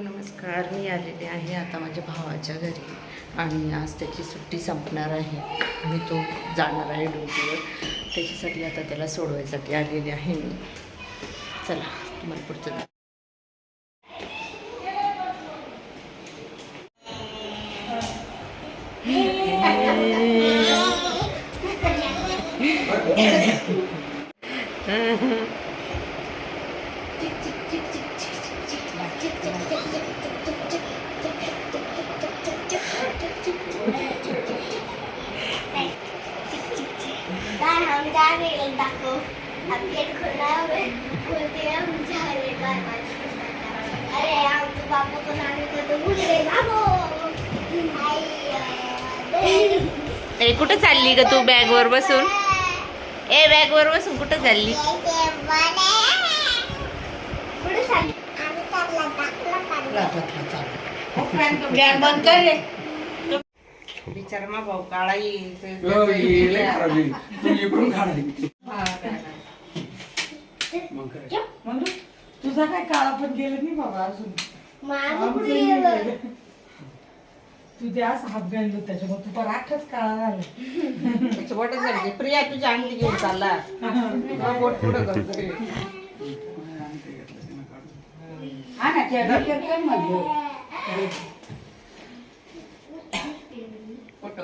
नमस्कार. मी आलेले आहे आता माझ्या भावाच्या घरी आणि आज त्याची सुट्टी संपणार आहे. आणि तो जाणार आहे ड्युटीवर. त्याच्यासाठी आता त्याला सोडवायसाठी आलेले आहे मी. चला तुम्हाला पुढचं खोलते हैं हम जा रहे अरे हम तो को नानी को तो भूल गए। बाबू! ए कुठं चालली ग तू बॅगवर बसून? ए बॅगवर बसून कुठं चालली? कुठे चालली? बंद कर रे. बिचारा मा भाऊ काळा येईल तू इकडून काढायची मग काय? तुझा काय काळा पण गेला नाही बाबा अजून? माझं कुठे गेलं? तू ते असं हात घाललो त्याच्यामुळे तू पण आठच काळा झाला. त्याची बोट झाली प्रिया तुझ्या अंगठी घेऊन चालला. तुला बोट पुढं करतोय हा ना त्या डोक्यात काय म्हणलं.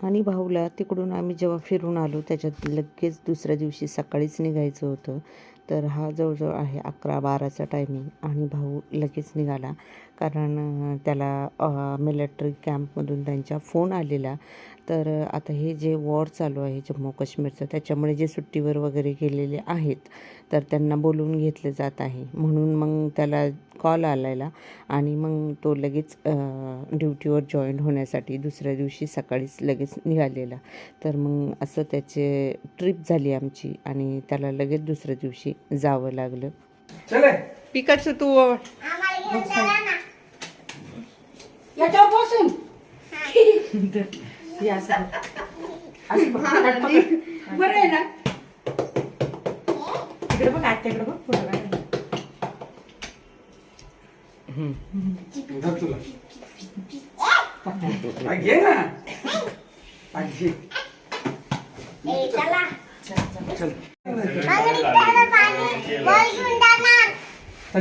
आणि भाऊला तिकडून आम्ही जेव्हा फिरून आलो त्याच्यात लगेच दुसऱ्या दिवशी सकाळीच निघायचं होतं. तर हा जवळजवळ आहे अकरा बाराचा टायमिंग आणि भाऊ लगेच निघाला. कारण त्याला मिलिटरी कॅम्पमधून त्यांच्या फोन आलेला. तर आता हे जे वॉर चालू आहे जम्मू काश्मीरचं त्याच्यामुळे जे सुट्टीवर वगैरे गेलेले आहेत तर त्यांना बोलवून घेतलं जात आहे. म्हणून मग त्याला कॉल आलेला आणि मग तो लगेच ड्युटीवर जॉईन होण्यासाठी दुसऱ्या दिवशी सकाळीच लगेच निघालेला. तर मग असं त्याचे ट्रिप झाली आमची आणि त्याला लगेच दुसऱ्या दिवशी जावं लागलं. चले. पिकाचं तू. बरं आहे ना? तिकडे बघ आत्याकडे बघ फोटो घे ना. चला. चल.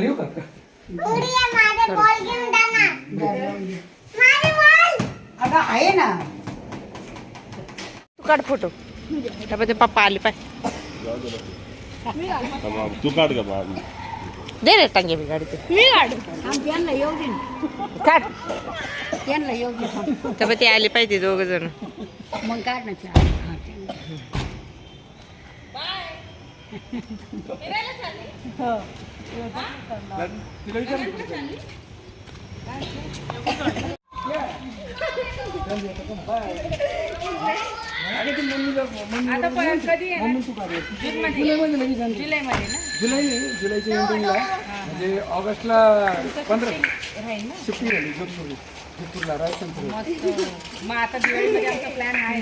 येऊ का. अगं आहे ना. तू काढ फोटो. त्यामध्ये पप्पा आले पाय. tamam तू काढ का बा दे रे टांगे मी गाडी मी काढ यांना येऊ दे ना. काढ यांना येऊ दे. त्यामुळे ते आले पाहिजे दोघ जण. मग काढ ना हा, विचार जुलै नाही जुलैच्या एंडिंगला म्हणजे ऑगस्टला पंधरा. सुट्टी झाली जोधपूर जोधपूरला राजस्थान मग आता दिवाळीमध्ये आमचा प्लॅन आहे.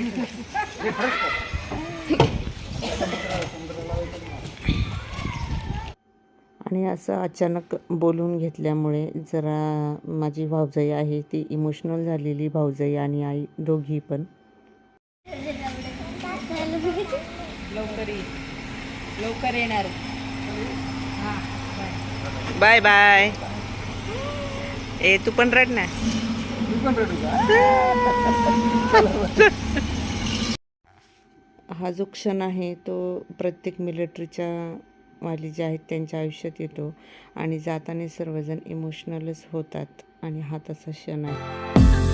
आणि असं अचानक बोलून घेतल्यामुळे जरा माझी भावजाई आहे ती इमोशनल झालेली भावजाई आणि आई दोघी पण. लवकर लवकर येणार. हा बाय. बाय ए तू पण रड ना. हा जो क्षण आहे तो प्रत्येक मिलिटरीच्या वाली जे आहेत त्यांच्या आयुष्यात येतो आणि जाताना सर्वजण इमोशनलच होतात आणि हा तसा क्षण आहे.